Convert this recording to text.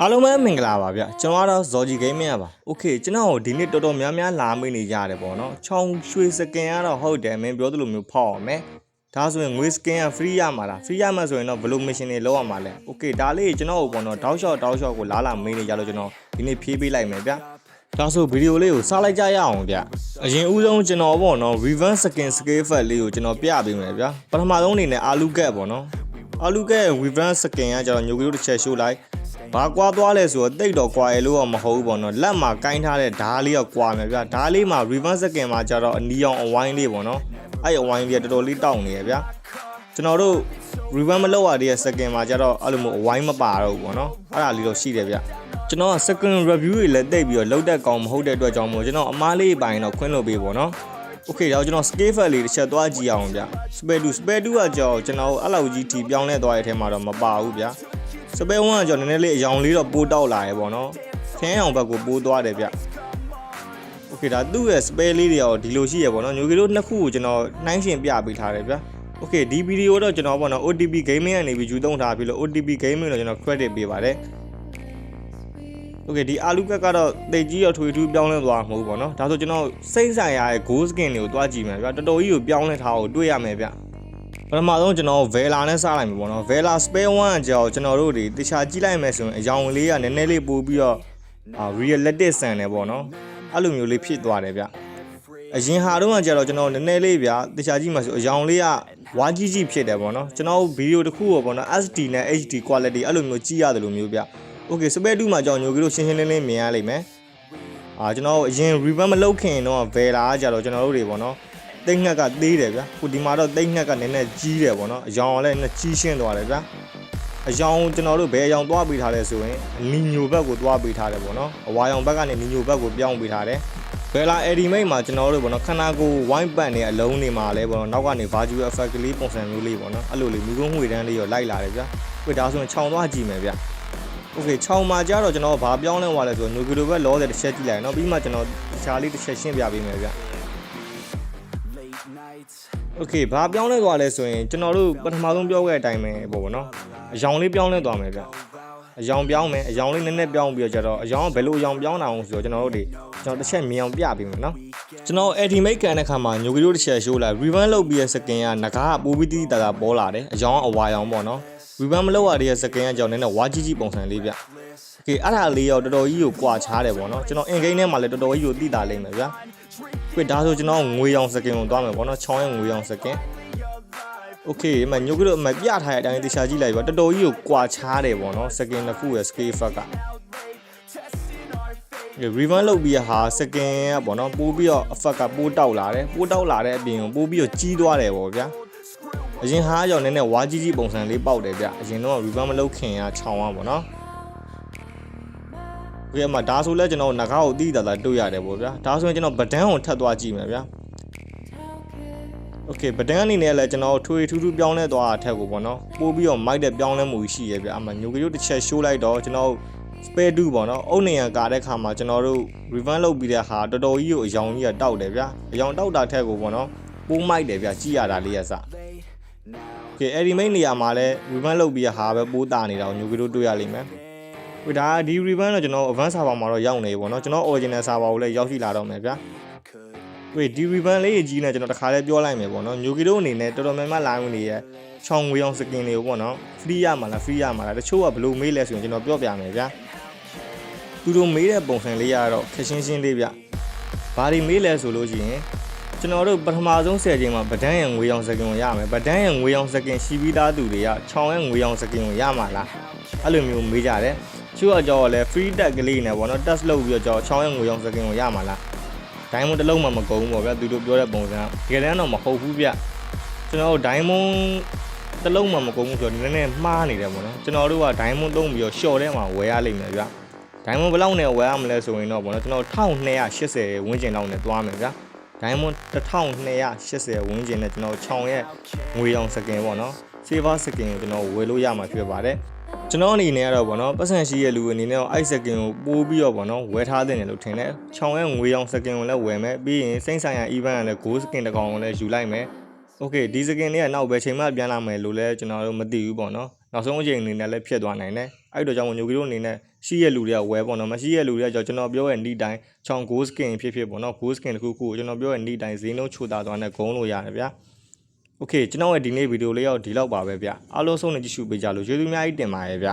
အားလုံးပဲမင်္ဂလာပါဗျကျွန်တော်ကတော့ဇော်ဂျီဂိမ်းမရပါโอเคကျွန်တော်တို့ဒီနေ့တော်တော်များများလာမေးနေကြတယ်ပေါ့နော်ချောင်းရွှေစကင်ကတော့ဟုတ်တယ်မင်းပြောသလိုမျိုးဖောက်အောင်မယ်ဒါဆိုရင်ငွေစကင်က free ရမှာလား free ရမှာဆိုရင်တော့ဘယ်လို mission တွေလုပ်ရမှာလဲโอเคဒါလေးကျွန်တော်တို့ပေါ့နော်တောက်လျှောက်တောက်လျှောက်ကိုလာလာမေးနေကြလို့ကျွန်တော်ဒီနေ့ဖြေးပေးလိုက်မယ်ဗျဒါဆိုဗီဒီယိုလေးကိုစလိုက်ကြရအောင်ဗျအရင်ဦးဆုံးကျွန်တော်ပေါ့နော် reverse skin scale effect လေးကိုကျွန်တော်ပြပေးမယ်ဗျပထမဆုံးအနေနဲ့အာလူကက်ပေါ့နော်အာလူကက် reverse skin ကကျတော့ညိုကီတို့တစ်ချက်ရှိုးလိုက် ဘာကွာသွားလဲဆိုတော့တိတ်တော့ကွာရလို့တော့မဟုတ်ဘူးပေါ့နော်လက်မှာကိုင်းထားတဲ့ဓားလေးတော့ကွာမယ်ဗျာဓားလေးမှာ reverse second မှာကျတော့အနီအောင်အဝိုင်းလေးပေါ့နော်အဲ့အဝိုင်းကြီးကတော်တော်လေးတောင့်နေရဗျာကျွန်တော်တို့ reverse မလောက်ရတဲ့ second မှာကျတော့အဲ့လိုမျိုးအဝိုင်းမပါတော့ဘူးပေါ့နော်အဲ့ဒါလေးတော့ရှိတယ်ဗျာကျွန်တော်က second review တွေလည်းတိတ်ပြီးတော့လောက်တဲ့ကောင်မဟုတ်တဲ့အတွက်ကြောင့်မို့ကျွန်တော်အမားလေးပိုင်တော့ခွင့်လွှတ်ပေးပေါ့နော် Okay တော့ကျွန်တော် scale file လေးတစ်ချက်သွားကြည့်အောင်ဗျ Spare 2 Spare 2ကကြောကျွန်တော်အဲ့လောက်ကြီးထိပြောင်းလဲသွားတဲ့အထဲမှာတော့မပါဘူးဗျ spare 1ကကြောနည်းနည်းလေးအယောင်လေးတော့ပိုးတောက်လာရပေါ့နော်ခင်းအောင်ဘက်ကိုပိုးသွားတယ်ဗျโอเคဒါသူ့ရဲ့ spare လေးတွေရောဒီလိုရှိရပေါ့နော်ညိုကီတို့နှစ်ခုကိုကျွန်တော်နှိုင်းရှင်ပြပေးထားတယ်ဗျโอเคဒီဗီဒီယိုတော့ကျွန်တော်ပေါ့နော် OTP gaming ကနေပြီးယူသုံးထားပြီးလို့ OTP gaming တော့ကျွန်တော် credit ပေးပါတယ်โอเคဒီအာလူကက်ကတော့တိတ်ကြီးရောထွေထူးပြောင်းလဲသွားမှာမဟုတ်ဘူးပေါ့နော်ဒါဆိုကျွန်တော်စိတ်ဆိုင်ရာရဲ့ goal skin တွေကိုတွားကြည့်မယ်ဗျာတော်တော်ကြီးကိုပြောင်းလဲထားကိုတွေ့ရမယ်ဗျ ပထမဆုံးကျွန်တော် Vela နဲ့စလိုက်မှာပေါ့နော် Vela Spare 1အကြောင်းကျွန်တော်တို့ဒီတခြားကြည့်လိုက်မယ်ဆိုရင်အယောင်လေးကနည်းနည်းလေးပိုပြီးတော့ realistic ဆန်တယ်ပေါ့နော်အဲ့လိုမျိုးလေးဖြစ်သွားတယ်ဗျအရင်ဟာတော့ကြတော့ကျွန်တော်နည်းနည်းလေးဗျတခြားကြည့်မှာဆိုအယောင်လေးကဝါကြီးကြီးဖြစ်တယ်ပေါ့နော်ကျွန်တော်ဗီဒီယိုတစ်ခုပေါ့နော် SD နဲ့ HD quality အဲ့လိုမျိုးကြည့်ရတယ်လို့မျိုးဗျ Okay Spare 2မှာကြောင့်ညိုကလေးရှင်းရှင်းလင်းလင်းမြင်ရလိမ့်မယ်အာကျွန်တော်အရင် revamp မလုပ်ခင်တော့ Vela ကကြတော့ကျွန်တော်တို့တွေပေါ့နော် တိတ်ငှက်ကသေးတယ်ဗျာခုဒီမှာတော့တိတ်ငှက်ကနည်းနည်းကြီးတယ်ပေါ့နော်အယောင်လည်းနည်းနည်းကြီးရှင်းသွားတယ်ဗျာအယောင်ကျွန်တော်တို့ဘယ်အယောင်သွားပေးထားလဲဆိုရင်နီညိုဘက်ကိုသွားပေးထားတယ်ပေါ့နော်အဝါယောင်ဘက်ကနေနီညိုဘက်ကိုပြောင်းပေးထားတယ်ဘယ်လာအဲ့ဒီမိတ်မှာကျွန်တော်တို့ဘောနော်ခန္ဓာကိုယ်ဝိုင်းပန့်နေအလုံးနေမှာလဲဘောနော်နောက်ကနေ value effect လေးပုံစံမျိုးလေးဘောနော်အဲ့လိုလေးမိကုန်းငွေတန်းလေးရောလိုက်လာတယ်ဗျာဟိုဒါဆိုရင်ခြောင်သွားကြည့်မယ်ဗျာ okay ခြောင်မှာကြတော့ကျွန်တော်ဗာပြောင်းလဲသွားလဲဆိုတော့ nuclear ဘက် law တဲ့တစ်ချက်ကြည့်လိုက်နော်ပြီးမှကျွန်တော်တခြားလေးတစ်ချက်ရှင်းပြပေးမယ်ဗျာ โอเคဘာပြောင်းလဲသွားလဲဆိုရင်ကျွန်တော်တို့ပထမဆုံးပြောခဲ့တဲ့အတိုင်းပဲပေါ့ဗောနော်အယောင်လေးပြောင်းလဲသွားမယ်ဗျအယောင်ပြောင်းမယ်အယောင်လေးနည်းနည်းပြောင်းပြီးတော့ကျတော့အယောင်ကဘယ်လိုအယောင်ပြောင်းတာအောင်ဆိုတော့ကျွန်တော်တို့တွေကျွန်တော်တစ်ချက်မြင်အောင်ပြပေးမယ်နော်ကျွန်တော် ultimate ကန်တဲ့ခါမှာညိုကီလိုတစ်ချက်ရှိုးလိုက် revamp လုပ်ပြီးတဲ့ skin ကငကားကပိုးပြီးတိတိတတာပေါ်လာတယ်အယောင်ကအဝါရောင်ပေါ့နော် revamp မလုပ်ရတဲ့ skin ကကြောင့်နည်းနည်းဝါကြီးကြီးပုံစံလေးဗျโอเคအဲ့ဒါလေးရောတော်တော်ကြီးကိုကွာခြားတယ်ပေါ့နော်ကျွန်တော် in game ထဲမှာလည်းတော်တော်ကြီးကိုသိတာလိမ့်မယ်ဗျာ ပြဒါဆိုကျွန်တော်ငွေရောင် skin ကိုသွားမယ်ပေါ့နော်ချောင်းရဲ့ငွေရောင် skin โอเคအမညိုကီလိုအမပြထားတဲ့အတိုင်းတေချာကြည့်လိုက်ပါတော်တော်ကြီးကိုကွာခြားတယ်ပေါ့နော် skin တစ်ခုရဲ့ scale effect က revamp လုပ်ပြီးရဟာ second ကပေါ့နော်ပိုးပြီးတော့ effect ကပိုးတောက်လာတယ်ပိုးတောက်လာတဲ့အပြင်ပိုးပြီးတော့ကြီးသွားတယ်ပေါ့ဗျာအရင်ဟာကြောင့်နည်းနည်းဝါကြီးကြီးပုံစံလေးပေါက်တယ်ဗျအရင်တော့ revamp မလုပ်ခင်ကခြောင်ရပေါ့နော် ဒီမှာဒါဆိုလဲကျွန်တော်ငကားကိုတီးတာတာတွေ့ရတယ်ပေါ့ဗျာဒါဆိုရင်ကျွန်တော်ဗဒန်းကိုထပ်သွားကြည့်မယ်ဗျာโอเคဗဒန်းအနေနဲ့လည်းကျွန်တော်ထွေထူးထူးပြောင်းလဲသွားတာထက်ကိုပေါ့နော်ပိုးပြီးတော့မိုက်တဲ့ပြောင်းလဲမှုရှိရဗျအမှညိုကီတို့တစ်ချက်ရှိုးလိုက်တော့ကျွန်တော် spare 2ပေါ့နော်အုတ်နေရကာတဲ့ခါမှာကျွန်တော်တို့ revamp လုပ်ပြီးတဲ့ဟာတော်တော်ကြီးကိုအယောင်ကြီးကတောက်တယ်ဗျာအယောင်တောက်တာထက်ကိုပေါ့နော်ပိုးမိုက်တယ်ဗျာကြည့်ရတာလေးရစကဲအဲ့ဒီမိတ်နေရာမှာလဲ revamp လုပ်ပြီးတဲ့ဟာပဲပိုးတာနေတာကိုညိုကီတို့တွေ့ရလိမ့်မယ်ဟို ဒါဒီ revamp တော့ကျွန်တော် advanced server မှာတော့ရောက်နေပြီပေါ့နော်ကျွန်တော် original server ကိုလည်းရောက်ရှိလာတော့မယ်ဗျာဝေးဒီ revamp လေးကြီးနဲ့ကျွန်တော်တခါလဲပြောလိုက်မယ်ပေါ့နော်ညိုကီတို့အနေနဲ့တော်တော်များများ line ဝင်နေရဲ့ချောင်းငွေအောင် skin တွေကိုပေါ့နော် free ရမှာလား free ရမှာလားတချို့ကဘယ်လိုမေးလဲဆိုရင်ကျွန်တော်ပြောပြမယ်ဗျာသူတို့မေးတဲ့ပုံစံလေးကတော့ခက်ရှင်းရှင်းလေးဗျ။ဘာတွေမေးလဲဆိုလို့ရှိရင်ကျွန်တော်တို့ပထမဆုံး10ချိန်မှာဗဒန်းရဲ့ငွေရောင်စကင်ကိုရမယ်။ဗဒန်းရဲ့ငွေရောင်စကင်ရှိပြီးသားသူတွေကချောင်းရဲ့ငွေရောင်စကင်ကိုရမှာလား။အဲ့လိုမျိုးမေးကြတယ်။ ချို့ကကြောလဲ free tag ကလေးနဲ့ပေါ့နော် test လုပ်ပြီးတော့ကြောချောင်းရဲ့ငွေရောင်စကင်ကိုရမှာလား။ diamond တစ်လုံးမှမကုန်ဘူးပေါ့ဗျာသူတို့ပြောတဲ့ပုံစံတကယ်တမ်းတော့မဟုတ်ဘူးဗျ။ကျွန်တော်တို့ diamond တစ်လုံးမှမကုန်ဘူးဆိုတော့နည်းနည်းမှားနေတယ်ပေါ့နော်။ကျွန်တော်တို့က diamond သုံးပြီးတော့ short ထဲမှာဝယ်ရလိမ့်မယ်ဗျာ။ diamond ဘယ်လောက်နဲ့ဝယ်ရမလဲဆိုရင်တော့ဗောနော်ကျွန်တော်1280ဝန်းကျင်လောက်နဲ့သွားမယ်ဗျာ diamond 1280ဝန်းကျင်နဲ့ကျွန်တော်ချောင်ရဲ့ငွေရောင်စကင်ပေါ့နော် silver စကင်ကိုကျွန်တော်ဝယ်လို့ရမှာဖြစ်ပါတယ် ကျွန်တော်အနေနဲ့ကတော့ဗောနော်ပတ်စံရှိရဲ့လူအနေနဲ့တော့အဲ့စကင်ကိုပိုးပြီးတော့ဗောနော်ဝယ်ထားတဲ့နယ်လို့ထင်တယ်။ချောင်းရဲ့ငွေရောင်စကင်ကိုလည်းဝယ်မယ်ပြီးရင်စိမ့်ဆိုင်ရာ event ကလည်း gold skin တစ်ကောင်ကိုလည်းယူလိုက်မယ်။ Okay ဒီစကင်လေးကနောက်ပဲချိန်မှပြန်လာမယ်လို့လည်းကျွန်တော်တို့မသိဘူးဗောနော်။နောက်ဆုံးအချိန်အနေနဲ့လည်းဖြစ်သွားနိုင်တယ်။အဲ့တော့ကြောင့်ညိုကီတို့အနေနဲ့ရှိရဲ့လူတွေကဝယ်ဗောနော်မရှိရဲ့လူတွေကကျွန်တော်ပြောရဲ့နေ့တိုင်းချောင်း gold skin ဖြစ်ဖြစ်ဗောနော် gold skin တစ်ခုခုကိုကျွန်တော်ပြောရဲ့နေ့တိုင်းဈေးနှုန်းချိုးတာသွားနဲ့ဂုံးလို့ရတယ်ဗျာ။ โอเคကျွန်တော်ရဲ့ဒီနေ့ဗီဒီယိုလေးရောက်ဒီလောက်ပါပဲဗျအားလုံးဆုံးနေကြည့်ရှုပေးကြလို့ကျေးဇူးအများကြီးတင်ပါတယ်ဗျ